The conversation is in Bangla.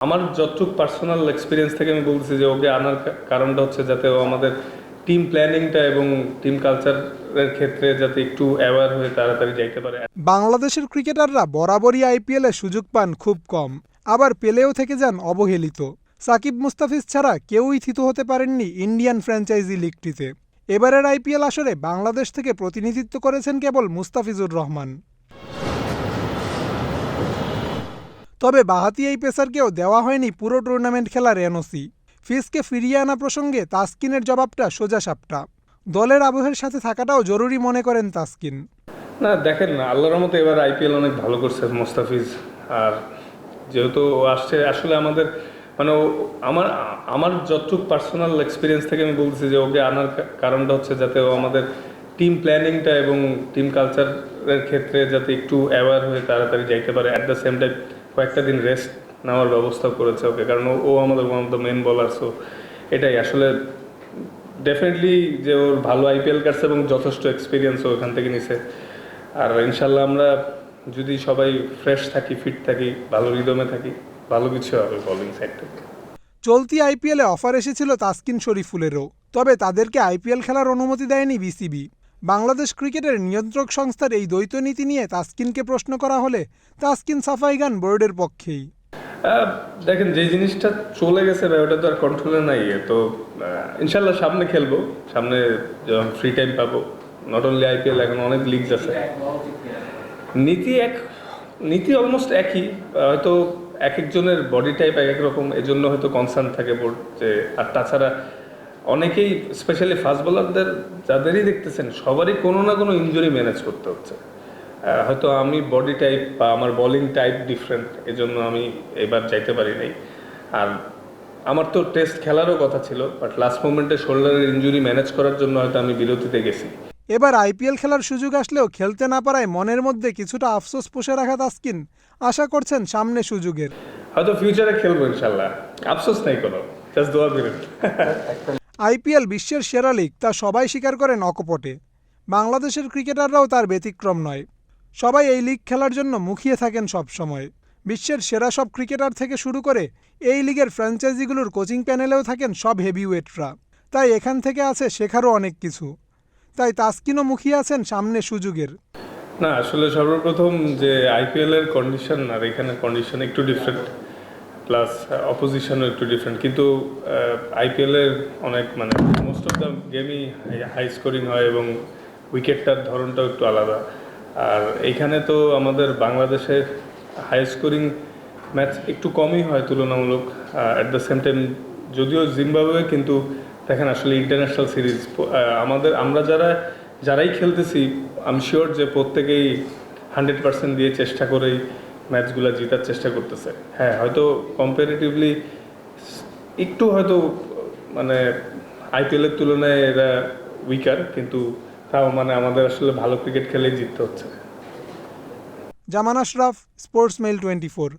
আমার যতটুকু পার্সোনাল এক্সপিরিয়েন্স থেকে আমি বলছি যে ওকে আনার কারণটা হচ্ছে যাতে ও আমাদের টিম প্ল্যানিংটা এবং টিম কালচারের ক্ষেত্রে যাতে একটু অ্যাওয়ার হয়ে তাড়াতাড়ি যাইতে পারে। বাংলাদেশের ক্রিকেটাররা বরাবরই আইপিএলে সুযোগ পান খুব কম, আবার পেলেও থেকে যান অবহেলিত। সাকিব মুস্তাফিজ ছাড়া কেউই থিত হতে পারেননি ইন্ডিয়ান ফ্র্যাঞ্চাইজি লিগটিতে এবারের আইপিএল আসরে বাংলাদেশ থেকে প্রতিনিধিত্ব করেছেন কেবল মুস্তাফিজুর রহমান। তবে বাহাতি এই পেসারকেও দেওয়া হয়নি পুরো টুর্নামেন্ট খেলার এনওসি ফিসকে ফিরিয়ে আনা প্রসঙ্গে তাসকিনের জবাবটা সোজা সাপটা। দলের আবহের সাথে থাকাটাও জরুরি মনে করেন তাসকিন। না, দেখেন না আল্লাহর মতো এবার আইপিএল অনেক ভালো করছে মোস্তাফিজ। আর যেহেতু ও আসছে, আসলে আমাদের মানে আমার আমার যতটুকু পার্সোনাল এক্সপিরিয়েন্স থেকে আমি বলছি যে ওকে আনার কারণটা হচ্ছে যাতে ও আমাদের টিম প্ল্যানিংটা এবং টিম কালচারের ক্ষেত্রে যাতে একটু অ্যাওয়ার হয়ে তাড়াতাড়ি যাইতে পারে। অ্যাট দ্য সেম টাইম কয়েকটা দিন রেস্ট নেওয়ার ব্যবস্থা করেছে ওকে। কারণ ও- আমাদের ওয়ান অফ দ্য মেন বলার সো এটাই। আসলে ডেফিনেটলি যে ওর ভালো আইপিএল কাটছে এবং যথেষ্ট এক্সপিরিয়েন্স ওখান থেকে নিছে। আর ইনশাল্লাহ আমরা যদি সবাই ফ্রেশ থাকি ফিট থাকি, ভালো রিদমে থাকি, ভালো কিছু হবে বলিং সাইড চলতি আইপিএলে অফার এসেছিল তাসকিন শরীফুলেরও। তবে তাদেরকে আইপিএল খেলার অনুমতি দেয়নি বিসিবি বাংলাদেশ ক্রিকেটের নিয়ন্ত্রক সংস্থার এই দ্বৈত নীতি নিয়ে তাসকিনকে প্রশ্ন করা হলে তাসকিন সাফাই গান বোর্ডের পক্ষেই। দেখেন যে জিনিসটা চলে গেছে ওটা তো আর কন্ট্রোলে নাই। তো ইনশাল্লাহ সামনে খেলব। সামনে ফ্রি টাইম পাবো। নট অনলি আইপিএল এখন অনেক লিগস আছে। নীতি এক, নীতি অলমোস্ট একই। হয়তো এক একজনের বডি টাইপ এক এক রকম। এজন্য হয়তো কনসার্ন থাকে বোর্ড যে, আর তাছাড়া অনেকেই স্পেশালি ফাস্ট বোলারদের যাদেরই দেখতেছেন সবারই কোনো না কোনো ইনজুরি ম্যানেজ করতে হচ্ছে। হয়তো আমি বডি টাইপ বা আমার বোলিং টাইপ ডিফারেন্ট এজন্য আমি এবার যাইতে পারি নাই। আর আমার তো টেস্ট খেলারও কথা ছিল বাট লাস্ট মোমেন্টে শোল্ডারের ইঞ্জুরি ম্যানেজ করার জন্য হয়তো আমি বিরতিতে গেছি। এবার আইপিএল খেলার সুযোগ আসলেও খেলতে না পারায় মনের মধ্যে কিছুটা আফসোস পুষে রাখা তাসকিন। আশা করছেন সামনে সুযোগের। হয়তো ফিউচারে খেলব ইনশাল্লাহ। আফসোস নাই কোনো জাস্ট দোয়া করেন। আইপিএল বিশ্বের সেরা লিগ, তা সবাই স্বীকার করেন অকপটে। বাংলাদেশের ক্রিকেটাররাও তার ব্যতিক্রম নয়। সবাই এই লিগ খেলার জন্য মুখিয়ে থাকেন সব সময়। বিশ্বের সেরা সব ক্রিকেটার থেকে শুরু করে এই লিগের ফ্র্যাঞ্চাইজিগুলোর কোচিং প্যানেলেও থাকেন সব হেভিওয়েটরা। তাই এখান থেকে আছে শেখারও অনেক কিছু। তাই তাসকিনও মুখিয়ে আছেন সামনে সুযোগের। না, আসলে সর্বপ্রথম যে আইপিএল এর কন্ডিশন আর এখানে কন্ডিশন একটু ডিফারেন্ট প্লাস অপোজিশনও একটু ডিফারেন্ট কিন্তু আইপিএল এর অনেক মানে মোস্ট অফ দ্য গেমই হাই স্কোরিং হয় এবং উইকেটটার ধরনটাও একটু আলাদা। আর এইখানে তো আমাদের বাংলাদেশের হাই স্কোরিং ম্যাচ একটু কমই হয় তুলনামূলক অ্যাট দ্য সেম টাইম যদিও জিম্বাবুয়ে কিন্তু দেখেন আসলে ইন্টারন্যাশনাল সিরিজ আমাদের, আমরা যারা, যারাই খেলতেছি আমি শিওর যে প্রত্যেকেই হান্ড্রেড পার্সেন্ট দিয়ে চেষ্টা করেই ম্যাচগুলো জেতার চেষ্টা করতেছে। হ্যাঁ হয়তো কম্পারেটিভলি একটু হয়তো মানে আইপিএলের তুলনায় এরা উইকার কিন্তু তাও মানে আমাদের আসলে ভালো ক্রিকেট খেলেই জিততে হচ্ছে। Zaman Ashraf sports mail twenty four